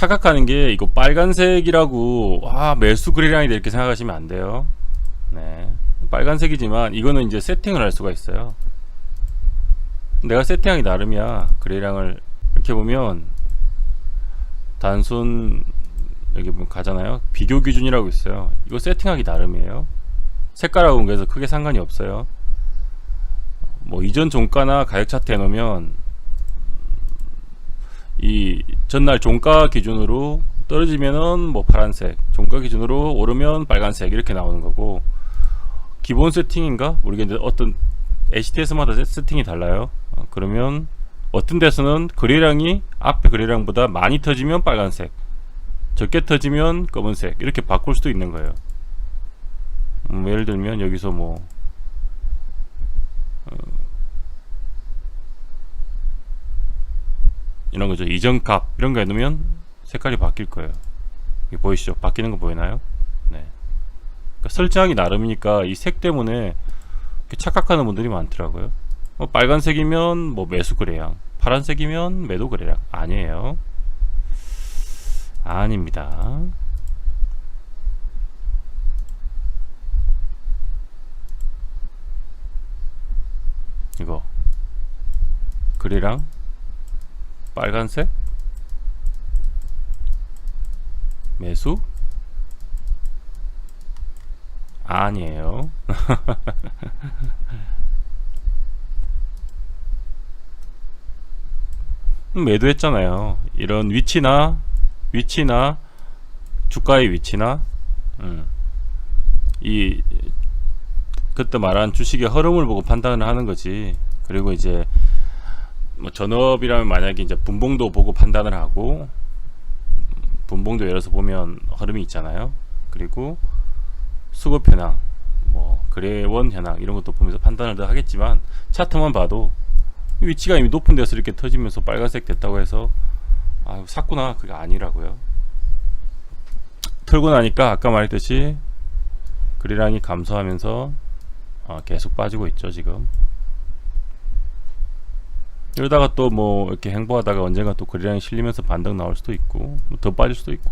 착각하는 게 이거 빨간색이라고 와 매수 그래량이다 이렇게 생각하시면 안 돼요. 네. 빨간색이지만 이거는 이제 세팅을 할 수가 있어요. 내가 세팅하기 나름이야. 그래량을 이렇게 보면 단순 여기 보면 가잖아요. 비교 기준이라고 있어요. 이거 세팅하기 나름이에요. 색깔하고는 그래서 크게 상관이 없어요. 뭐 이전 종가나 가격 차트 해놓으면 이 전날 종가 기준으로 떨어지면은 뭐 파란색, 종가 기준으로 오르면 빨간색 이렇게 나오는 거고 기본 세팅인가 모르겠는데 어떤 HTS마다 세팅이 달라요. 어, 그러면 어떤 데서는 거래량이 앞에 거래량보다 많이 터지면 빨간색, 적게 터지면 검은색 이렇게 바꿀 수도 있는 거예요. 음, 예를 들면 여기서 뭐 이런 거죠. 이전 값 이런 거 해놓으면 색깔이 바뀔 거예요. 보이시죠? 바뀌는 거 보이나요? 네. 그러니까 설정하기 나름이니까 이 색 때문에 이렇게 착각하는 분들이 많더라고요. 뭐 빨간색이면 뭐 매수 거래량, 파란색이면 매도 거래량 아니에요. 아닙니다. 이거 거래량 빨간색 매수 아니에요. 매도했잖아요. 이런 위치나 위치나 주가의 위치나 음, 이 그때 말한 주식의 흐름을 보고 판단을 하는 거지. 그리고 이제 뭐 전업이라면 만약에 이제 분봉도 보고 판단을 하고 분봉도 열어서 보면 흐름이 있잖아요. 그리고 수급 현황, 뭐 거래원 현황 이런 것도 보면서 판단을 더 하겠지만 차트만 봐도 위치가 이미 높은 데서 이렇게 터지면서 빨간색 됐다고 해서 아 샀구나 그게 아니라고요. 털고 나니까 아까 말했듯이 거래량이 감소하면서 어, 계속 빠지고 있죠 지금. 이러다가 또 뭐 이렇게 행보하다가 언젠가 또 거래량이 실리면서 반등 나올 수도 있고 뭐더 빠질 수도 있고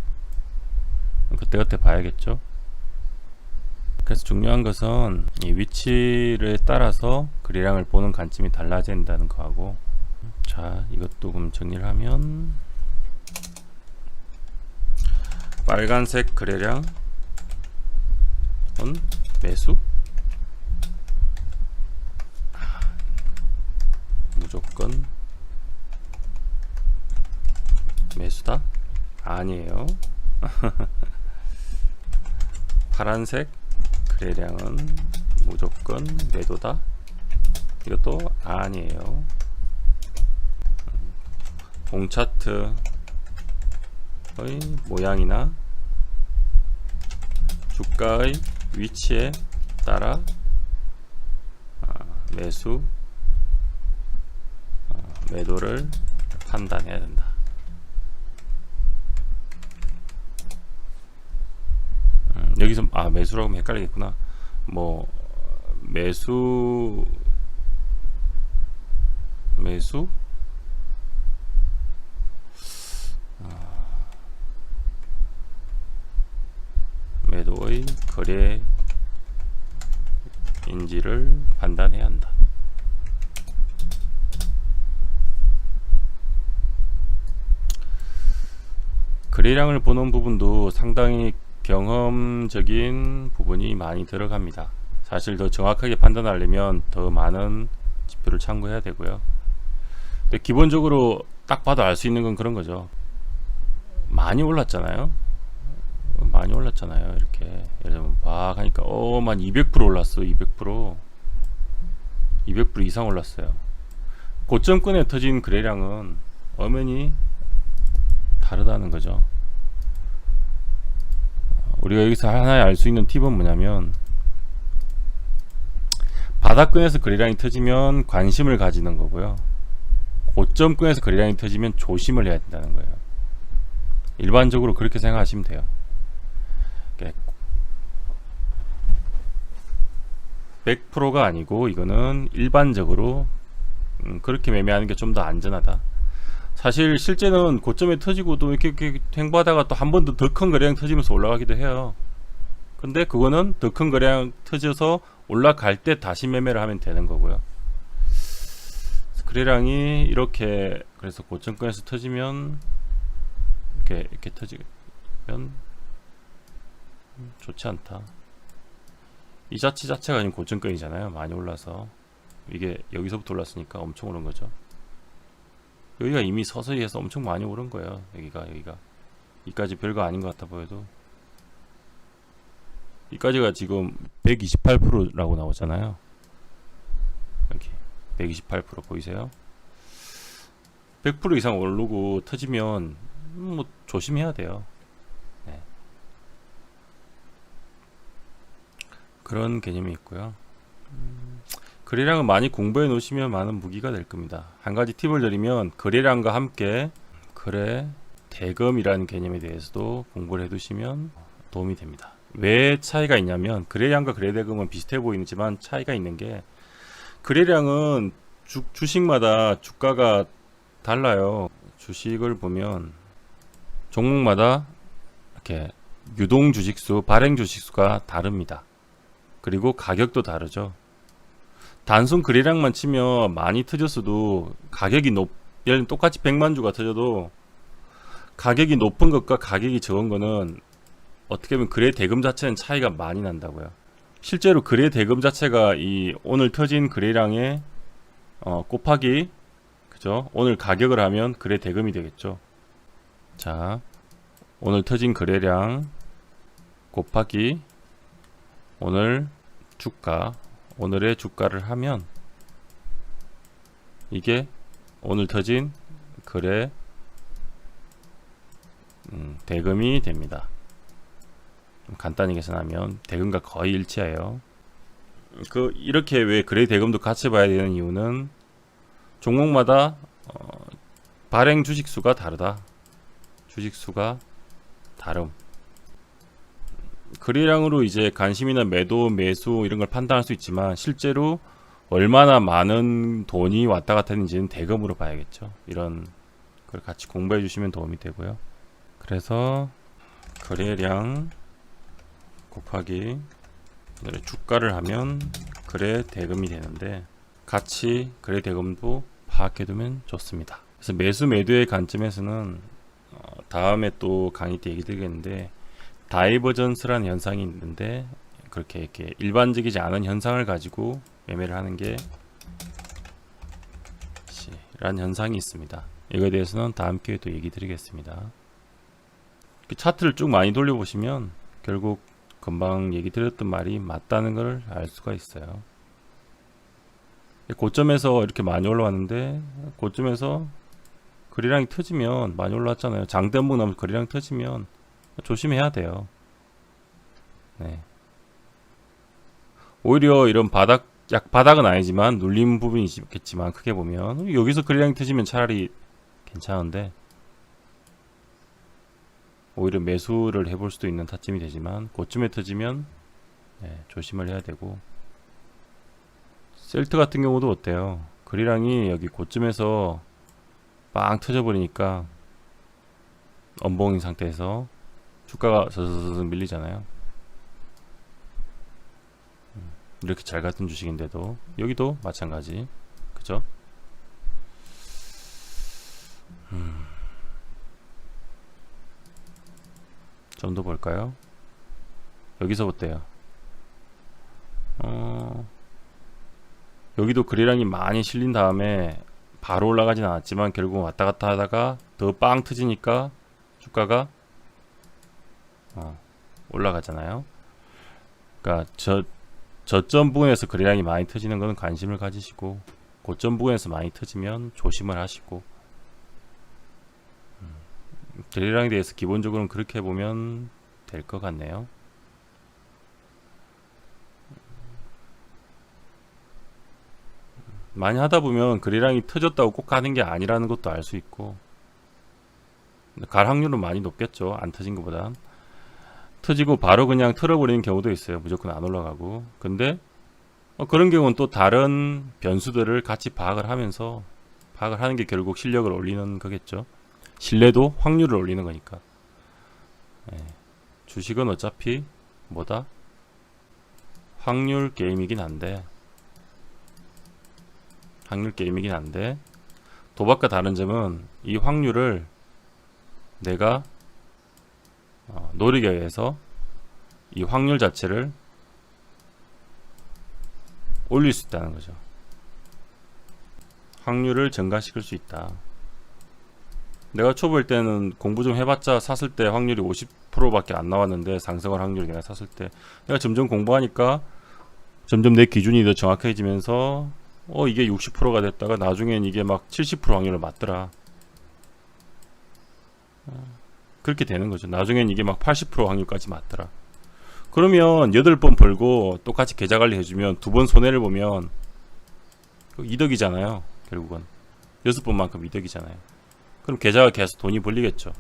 그때그때 봐야겠죠. 그래서 중요한 것은 이 위치를 따라서 거래량을 보는 관점이 달라진다는 거하고 자 이것도 그럼 정리를 하면 빨간색 거래량은 매수 무조건 매수다? 아니에요. 파란색 거래량은 무조건 매도다? 이것도 아니에요. 봉차트의 모양이나 주가의 위치에 따라 아, 매수 매도를 판단해야 된다. 음, 여기서 아 매수라고 하면 헷갈리겠구나. 뭐 매수 매수 아, 매도의 거래 인지를 판단해야 한다. 거래량을 보는 부분도 상당히 경험적인 부분이 많이 들어갑니다. 사실 더 정확하게 판단하려면 더 많은 지표를 참고해야 되고요. 근데 기본적으로 딱 봐도 알 수 있는 건 그런 거죠. 많이 올랐잖아요. 많이 올랐잖아요. 이렇게 예를 들면 막 하니까 어만 200% 올랐어. 200% 200% 이상 올랐어요. 고점권에 터진 거래량은 엄연히 다르다는 거죠. 우리가 여기서 하나의 알 수 있는 팁은 뭐냐면 바닥권에서 거래량이 터지면 관심을 가지는 거고요. 고점권에서 거래량이 터지면 조심을 해야 된다는 거예요. 일반적으로 그렇게 생각하시면 돼요. 100%가 아니고 이거는 일반적으로 음, 그렇게 매매하는 게 좀 더 안전하다. 사실 실제는 고점에 터지고도 이렇게, 이렇게 횡보하다가 또 한 번 더 더 큰 거래량 터지면서 올라가기도 해요. 근데 그거는 더 큰 거래량 터져서 올라갈 때 다시 매매를 하면 되는 거고요. 거래량이 이렇게 그래서 고점권에서 터지면 이렇게 이렇게 터지면 음, 좋지 않다. 이 자체 자체가 지금 고점권이잖아요. 많이 올라서 이게 여기서부터 올랐으니까 엄청 오른 거죠. 여기가 이미 서서히 해서 엄청 많이 오른 거예요. 여기가 여기가 이까지 별거 아닌 것 같아 보여도 이까지가 지금 128%라고 나오잖아요. 여기 128% 보이세요? 100% 이상 오르고 터지면 음, 뭐 조심해야 돼요. 네. 그런 개념이 있고요. 음, 거래량을 많이 공부해 놓으시면 많은 무기가 될 겁니다. 한 가지 팁을 드리면 거래량과 함께 거래 대금이라는 개념에 대해서도 공부를 해 두시면 도움이 됩니다. 왜 차이가 있냐면 거래량과 거래 대금은 비슷해 보이지만 차이가 있는 게 거래량은 주, 주식마다 주가가 달라요. 주식을 보면 종목마다 이렇게 유동 주식수, 발행 주식수가 다릅니다. 그리고 가격도 다르죠. 단순 거래량만 치면 많이 터졌어도 가격이 높, 예를 들면 똑같이 100만 주가 터져도 가격이 높은 것과 가격이 적은 거는 어떻게 보면 거래 대금 자체는 차이가 많이 난다고요. 실제로 거래 대금 자체가 이 오늘 터진 거래량의 어, 곱하기 그죠? 오늘 가격을 하면 거래 대금이 되겠죠. 자, 오늘 터진 거래량 곱하기 오늘 주가 오늘의 주가를 하면 이게 오늘 터진 거래 음, 대금이 됩니다. 간단히 계산하면 대금과 거의 일치해요. 그 이렇게 왜 거래 대금도 같이 봐야 되는 이유는 종목마다 어, 발행 주식 수가 다르다. 주식 수가 다름. 거래량으로 이제 관심이나 매도, 매수 이런 걸 판단할 수 있지만 실제로 얼마나 많은 돈이 왔다 갔다 했는지는 대금으로 봐야겠죠. 이런 걸 같이 공부해 주시면 도움이 되고요. 그래서 거래량 곱하기 주가를 하면 거래 대금이 되는데 같이 거래 대금도 파악해 두면 좋습니다. 그래서 매수 매도의 관점에서는 어, 다음에 또 강의 때 얘기 드리겠는데 다이버전스라는 현상이 있는데 그렇게 이렇게 일반적이지 않은 현상을 가지고 매매를 하는 게 라는 현상이 있습니다. 이거에 대해서는 다음 기회에 또 얘기 드리겠습니다. 그 차트를 쭉 많이 돌려보시면 결국 금방 얘기 드렸던 말이 맞다는 걸 알 수가 있어요. 고점에서 이렇게 많이 올라왔는데 고점에서 거래량이 터지면 많이 올라왔잖아요. 장대목 나면 거래량 터지면 조심해야 돼요. 네. 오히려 이런 바닥 약 바닥은 아니지만 눌림 부분이 있겠지만 크게 보면 여기서 거래량이 터지면 차라리 괜찮은데 오히려 매수를 해볼 수도 있는 타점이 되지만 고점에 터지면 네, 조심을 해야 되고 셀트 같은 경우도 어때요? 거래량이 여기 고점에서 빵 터져버리니까 엄봉인 상태에서 주가가 서서서 밀리잖아요. 음, 이렇게 잘 같은 주식인데도 여기도 마찬가지, 그죠? 음. 좀더 볼까요? 여기서 어때요? 어, 여기도 거래량이 많이 실린 다음에 바로 올라가진 않았지만 결국 왔다 갔다 하다가 더 빵 터지니까 주가가 어, 올라가잖아요. 그러니까 저 저점 부분에서 거래량이 많이 터지는 것은 관심을 가지시고 고점 부분에서 많이 터지면 조심을 하시고 거래량에 대해서 기본적으로는 그렇게 보면 될 것 같네요. 많이 하다 보면 거래량이 터졌다고 꼭 가는 게 아니라는 것도 알 수 있고 갈 확률은 많이 높겠죠. 안 터진 것보단 터지고 바로 그냥 털어버리는 경우도 있어요. 무조건 안 올라가고 근데 어, 그런 경우는 또 다른 변수들을 같이 파악을 하면서 파악을 하는 게 결국 실력을 올리는 거겠죠. 신뢰도 확률을 올리는 거니까. 예. 주식은 어차피 뭐다? 확률 게임이긴 한데 확률 게임이긴 한데 도박과 다른 점은 이 확률을 내가 어, 노력에 의해서 이 확률 자체를 올릴 수 있다는 거죠. 확률을 증가시킬 수 있다. 내가 초보일 때는 공부 좀 해봤자 샀을 때 확률이 50%밖에 안 나왔는데 상승할 확률이 내가 샀을 때 내가 점점 공부하니까 점점 내 기준이 더 정확해지면서 어 이게 60%가 됐다가 나중엔 이게 막 70% 확률을 맞더라. 어, 그렇게 되는 거죠. 나중엔 이게 막 80% 확률까지 맞더라. 그러면 8번 벌고 똑같이 계좌 관리 해주면 두 번 손해를 보면 그 이득이잖아요. 결국은. 6번만큼 이득이잖아요. 그럼 계좌가 계속 돈이 벌리겠죠.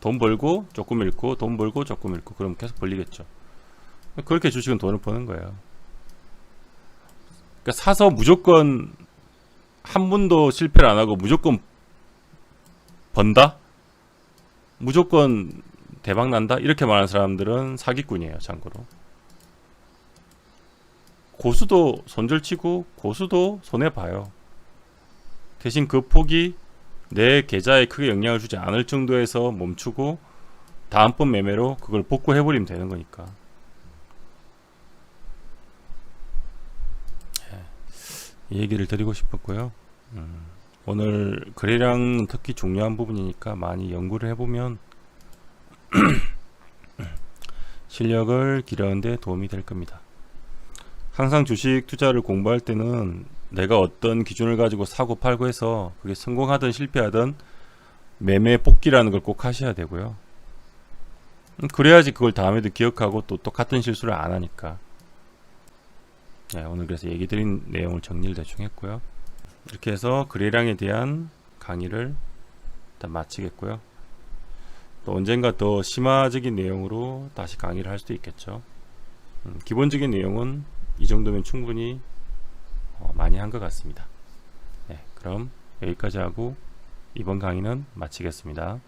돈 벌고 조금 잃고 돈 벌고 조금 잃고 그럼 계속 벌리겠죠. 그렇게 주식은 돈을 버는 거예요. 그러니까 사서 무조건 한 번도 실패를 안 하고 무조건 번다? 무조건 대박 난다? 이렇게 말하는 사람들은 사기꾼이에요, 참고로. 고수도 손절치고 고수도 손해 봐요. 대신 그 폭이 내 계좌에 크게 영향을 주지 않을 정도에서 멈추고 다음번 매매로 그걸 복구해버리면 되는 거니까. 예, 이 얘기를 드리고 싶었고요. 음, 오늘 거래량 특히 중요한 부분이니까 많이 연구를 해보면 실력을 기르는 데 도움이 될 겁니다. 항상 주식 투자를 공부할 때는 내가 어떤 기준을 가지고 사고 팔고 해서 그게 성공하든 실패하든 매매 복귀라는 걸 꼭 하셔야 되고요. 음, 그래야지 그걸 다음에도 기억하고 또 똑같은 실수를 안 하니까. 네, 오늘 그래서 얘기 드린 내용을 정리를 대충 했고요. 이렇게 해서 거래량에 대한 강의를 일단 마치겠고요. 또 언젠가 더 심화적인 내용으로 다시 강의를 할 수도 있겠죠. 음, 기본적인 내용은 이 정도면 충분히 어, 많이 한 것 같습니다. 네, 그럼 여기까지 하고 이번 강의는 마치겠습니다.